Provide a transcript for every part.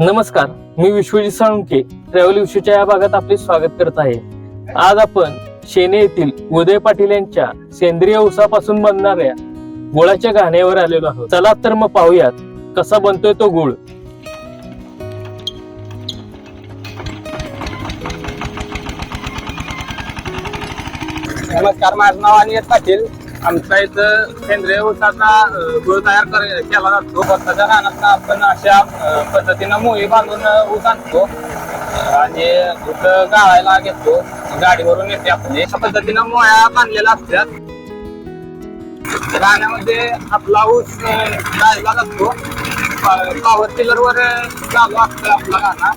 नमस्कार मी विश्वजित साळुंके ट्रॅव्हल विश्वच्या या भागात आपले स्वागत करत आहे. आज आपण शेने येथील उदय पाटील यांच्या सेंद्रिय उसापासून बनणाऱ्या गुळाच्या घाण्यावर आलेलो आहोत. चला तर मग पाहूयात कसा बनतोय तो गुळ. नमस्कार माझं नाव अनियत पाटील. आमच्या इथं सेंद्रिय ऊसाचा गुळ तयार केला जातो. स्वतःच्या रानात आपण अशा पद्धतीनं मोही बांधून ऊस आणतो. आणि ऊस गाळायला घेतो. गाडीवरून येते आपली अशा पद्धतीनं मोया बांधलेल्या असतात. राण्यामध्ये आपला ऊस गाळला जातो. पॉवर टिलरवर चालू असतं आपला राणा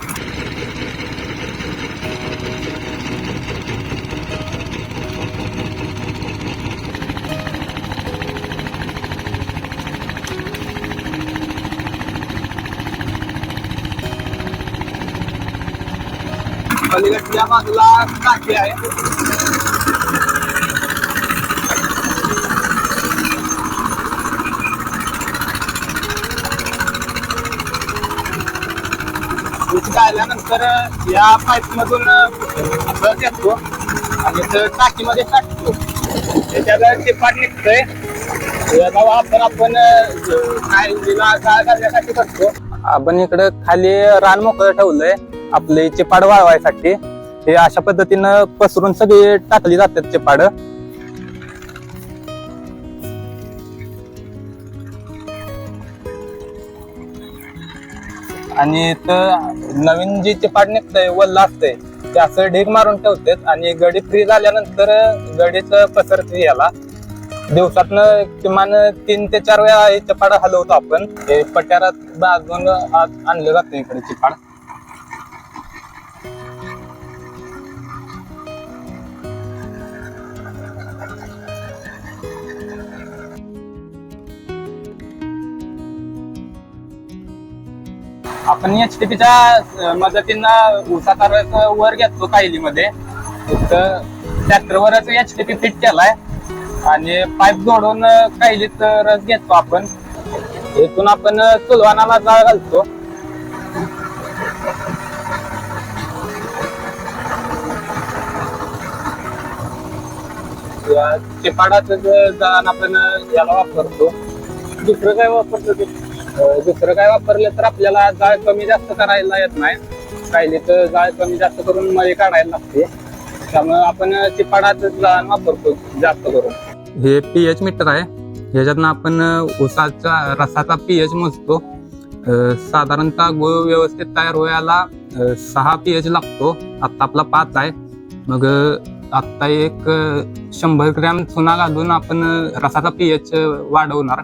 या बाजूला टाकी आहे. ऊस गाळल्यानंतर या पाईप मधून बस आणि तो टाकीमध्ये टाकतो. त्याच्यात टिपाट निघतंय. याचा वापर आपण काय गाळ करण्यासाठी करतो. आपण इकडं खाली रान मोकळं ठेवलंय. आपले चिपाड वाळवायसाठी. हे अशा पद्धतीनं पसरून सगळी टाकली जातात चिपाड. आणि इथं नवीन जी चिपाड निघतंय वल्ल असतंय ते असं ढीग मारून ठेवतात आणि गडी फ्री झाल्यानंतर गडीच पसरते याला. दिवसातनं किमान तीन ते चार वेळा हे चिपाड हलवतो आपण. हे पट्यारात बाजून आणलं जातं इकडे चिपाड. आपण एच टी पीच्या मदतीनं ऊसाचा रस वर घेतो कायलीमध्ये ट्रॅक्टरवरच एच टी पी फिट केलाय. आणि पाईप जोडून कायलीत रस घेतो आपण. इथून आपण सुलवानाला जाळ घालतो. या चिपाडाचं जाण आपण याला वापरतो. दुसरं काय वापरतो ते? दुसरं काय वापरलं तर आपल्याला जाळ कमी जास्त करायला येत नाही. कायले तर जाळ कमी जास्त करून मळी काढायला लागते. त्यामुळे आपण चिपाडाचं जाळ वापरतो जास्त करून. हे पी एच मीटर आहे. ह्याच्यातनं आपण उसाचा रसाचा पी एच मोजतो साधारणतः गुळ व्यवस्थित तयार व्हायला सहा पी एच लागतो. आत्ता आपला पाच आहे. मग आत्ता एक शंभर ग्रॅम चुना घालून आपण रसाचा पी एच वाढवणार.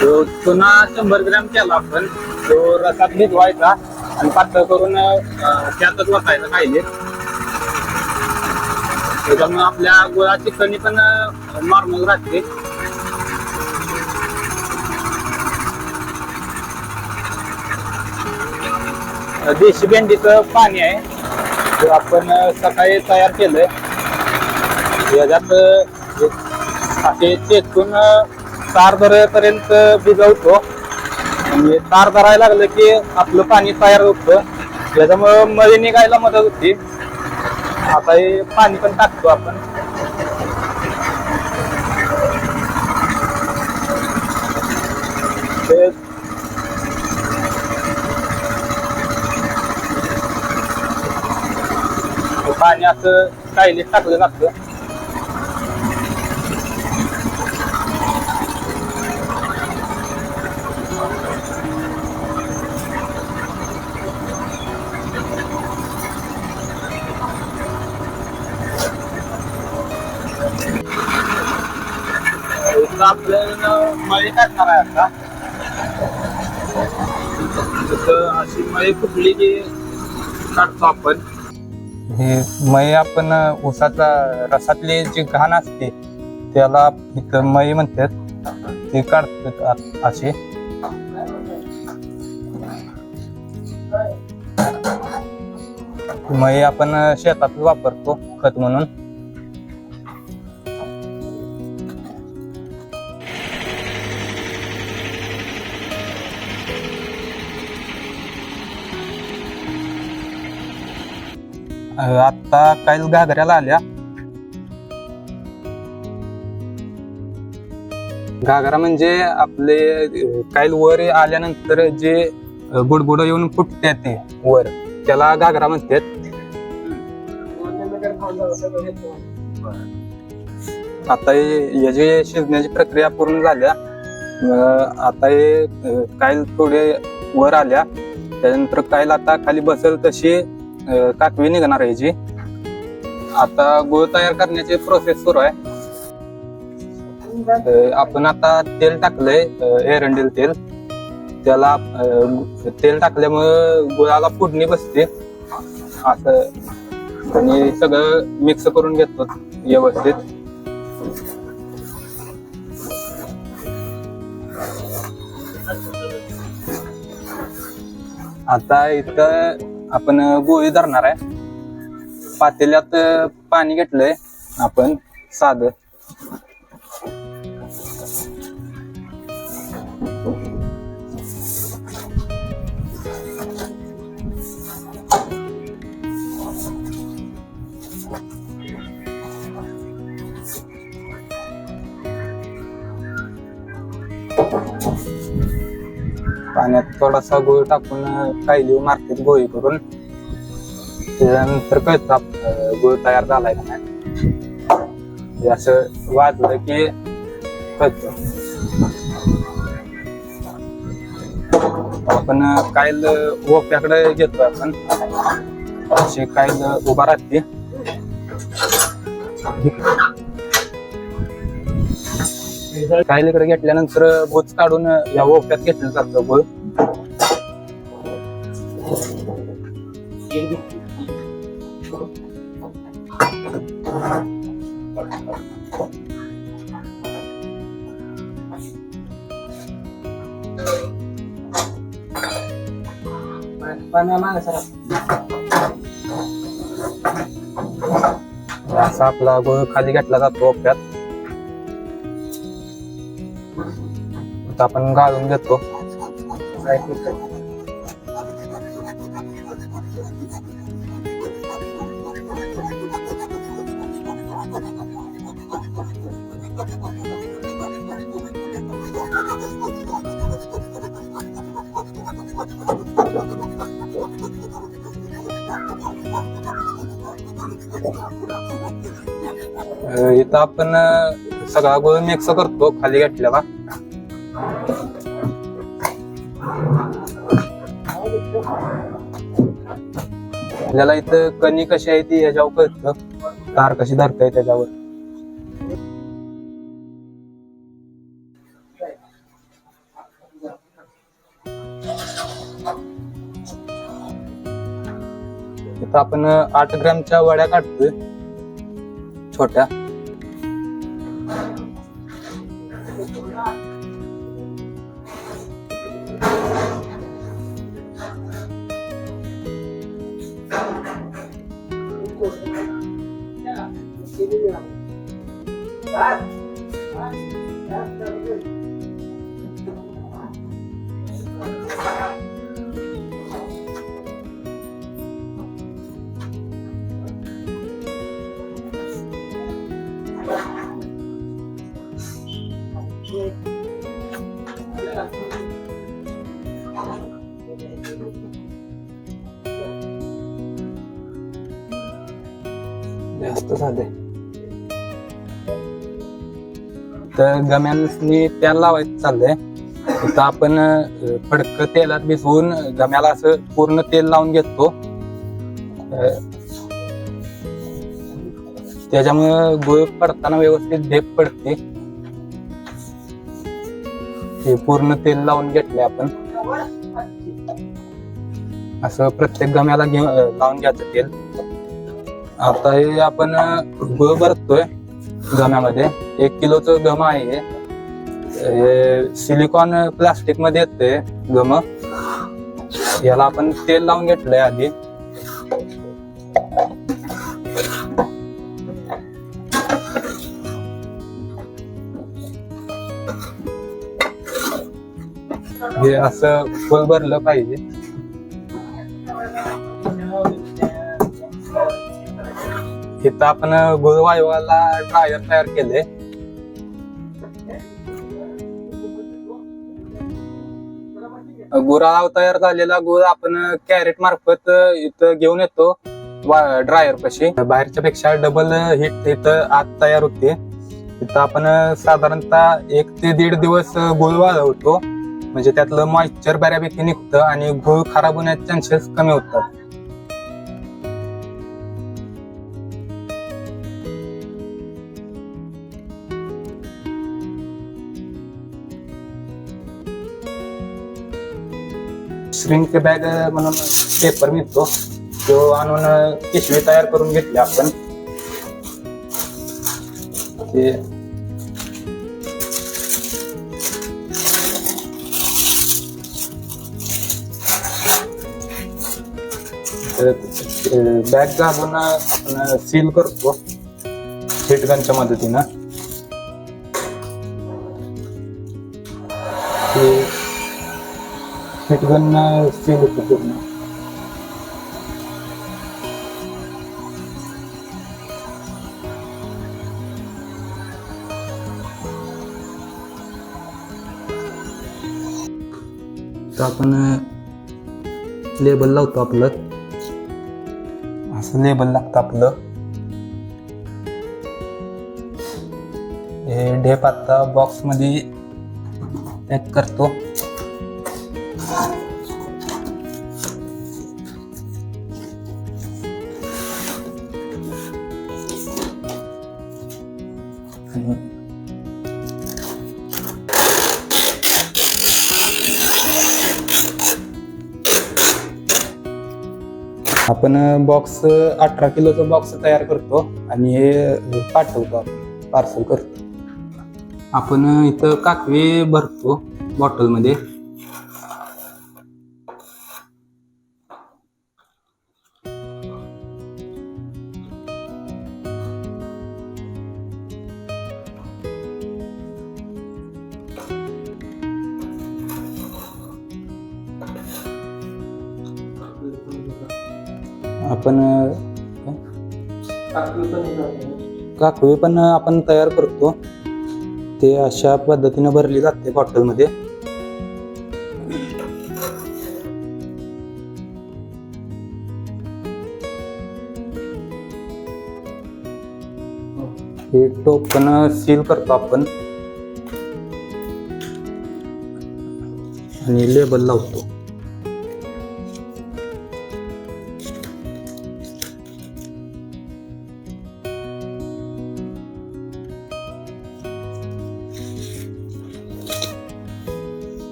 तो चुना शंभर ग्रॅम केला आपण. तो रसात भिजवायचा आणि पातळ करून अं, त्यातच वाचायचा पाहिजे त्याच्यामुळे आपल्या गुळाची कणी पण नॉर्मल राहते. देशी भेंडीचं पाणी आहे. ते आपण सकाळी तयार केलंय. याच्यात एक असे चेचून तार धरेपर्यंत भिजवतो. आणि तार धरायला लागलं की आपलं पाणी तयार होतं. त्याच्यामुळं मळी निघायला मदत होती. आता हे पाणी पण टाकतो आपण. ते पाणी असं कायलीत टाकलं लागतं. अशी मळी फुटली की काढतो आपण हे मळी आपण ऊसाचा रसातली जी घाण असते त्याला इथं मळी म्हणतात. ते काढतात असे. अशी मळी आपण शेतात वापरतो खत म्हणून. आता काल घागऱ्याला आल्या. घागरा म्हणजे आपले अं, वर आल्यानंतर जे गुडगुड येऊन फुटते ते वर. त्याला घागरा म्हणतात. आता हे- याची शिजण्याची प्रक्रिया पूर्ण झाल्या आता हे अं, थोडे वर आल्या. त्यानंतर काल आता खाली बसेल तशी काकवी निघणार आहे याची आता गुळ तयार करण्याची प्रोसेस सुरू आहे. आपण आता तेल टाकलंय एरंडेल तेल. त्याला तेल टाकल्यामुळे गुळाला फोडणी बसते. असं. आणि सगळं मिक्स करून घेतो व्यवस्थित. आता इथं आपण गोळी धरणार आहे. पातेल्यात पाणी घेतलंय. आपण साधं पाण्यात थोडासा गोळ टाकून कायली मारतात गोळी करून. त्याच्यानंतर कळत गोळ तयार झालाय का नाही. हे असं वाजलं की कळत. आपण कायल ओप्याकडे घेतो आपण. अशी कायल उभा राहते. कायलीकडे घेतल्यानंतर बोच काढून या ओप्यात घेतलं जातं गुळ असा आपला गुळ खाली घेतला जातो ओप्यात. फक्त आपण गाळून घेतो. इथं आपण सगळा गोळ मिक्स करतो खाली घेतलेला आपल्याला इथं कणी कशी आहे ती याच्यावर कळतं. तार कशी धरताय त्याच्यावर. इथं आपण आठ ग्रॅमच्या वड्या काढतोय. छोट्या. Sino yun? Dad! Dad! Dad! Dad! Jastas hade. तर गम्यांनी तेल लावायचं चाललंय. तर आपण फडक फडकं तेलात भिजवून गम्याला असं पूर्ण तेल लावून घेतो. त्याच्यामुळे गुळ पडताना व्यवस्थित ढेप पडते. हे पूर्ण तेल लावून घेतले आपण. असं प्रत्येक गम्याला घेऊन लावून घ्यायचं तेल. आता हे आपण गुळ भरतोय गम्यामध्ये एक किलोचं गम आहे. हे. हे सिलिकॉन प्लास्टिकमध्ये येते गम याला आपण तेल लावून घेतलंय आधी. हे असं फुल भरलं पाहिजे. इथं आपण गुळ ड्रायव्हर ड्रायर तयार केले. गुराळाव तयार झालेला गुळ आपण कॅरेट मार्फत इथं घेऊन येतो ड्रायर पाशी. बाहेरच्या पेक्षा डबल हिट इथं आत तयार होते. इथं आपण साधारणतः एक ते दीड दिवस गुळ वाळवतो. म्हणजे त्यातलं मॉइश्चर बऱ्यापैकी निघतं आणि गुळ खराब होण्याचे चान्सेस कमी होतात. श्रिंक बॅग म्हणून पेपर मिळतो तो आणून पिशवी तयार करून घेतली आपण ते बॅग घालून आपण सील करतो हिटगनच्या मदतीनं हिटगन सील होतं पूर्ण. तर आपण लेबल लावतो आपलं. असं लेबल लागतं आपलं. हे ढेप आता बॉक्समध्ये पॅक करतो. आपण बॉक्स अठरा किलोचा बॉक्स तयार करतो आणि हे पाठवतो आपण पार्सल करतो. आपण इथं काकवी भरतो बॉटलमध्ये आपण काकवी पण आपण तयार करतो. ते अशा पद्धतीने भरली जाते बॉटलमध्ये. हे टोपन सील करतो आपण. आणि लेबल लावतो.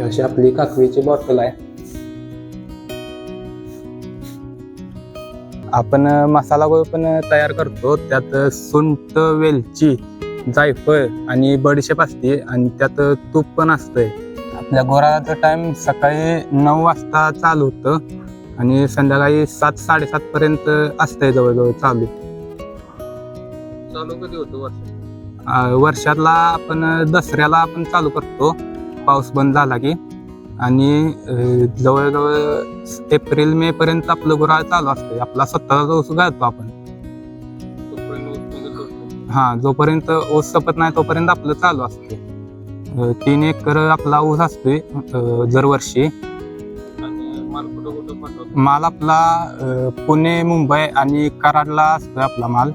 ही अशी आपली काकवीची बॉटल आहे. आपण मसाला गोळ पण तयार करतो. त्यात सुंट वेलची जायफळ आणि बडीशेप असते आणि त्यात तूप पण असतंय. आपल्या गोराचा टाइम सकाळी नऊ वाजता चालू होतं आणि संध्याकाळी सात साडेसात पर्यंत असतंय जवळजवळ चालू. चालू कधी होतो वर्षातला आपण दसऱ्याला आपण चालू करतो. पाऊस बंद झाला की. आणि जवळजवळ एप्रिल मे पर्यंत आपलं गुराळ चालू असते आपला स्वतःचा ऊस घालतो आपण. हा जोपर्यंत ऊस सपत नाही तोपर्यंत आपलं चालू असते तीन एकर आपला ऊस असतोय दरवर्षी. माल आपला पुणे मुंबई आणि कराडला असतोय आपला माल.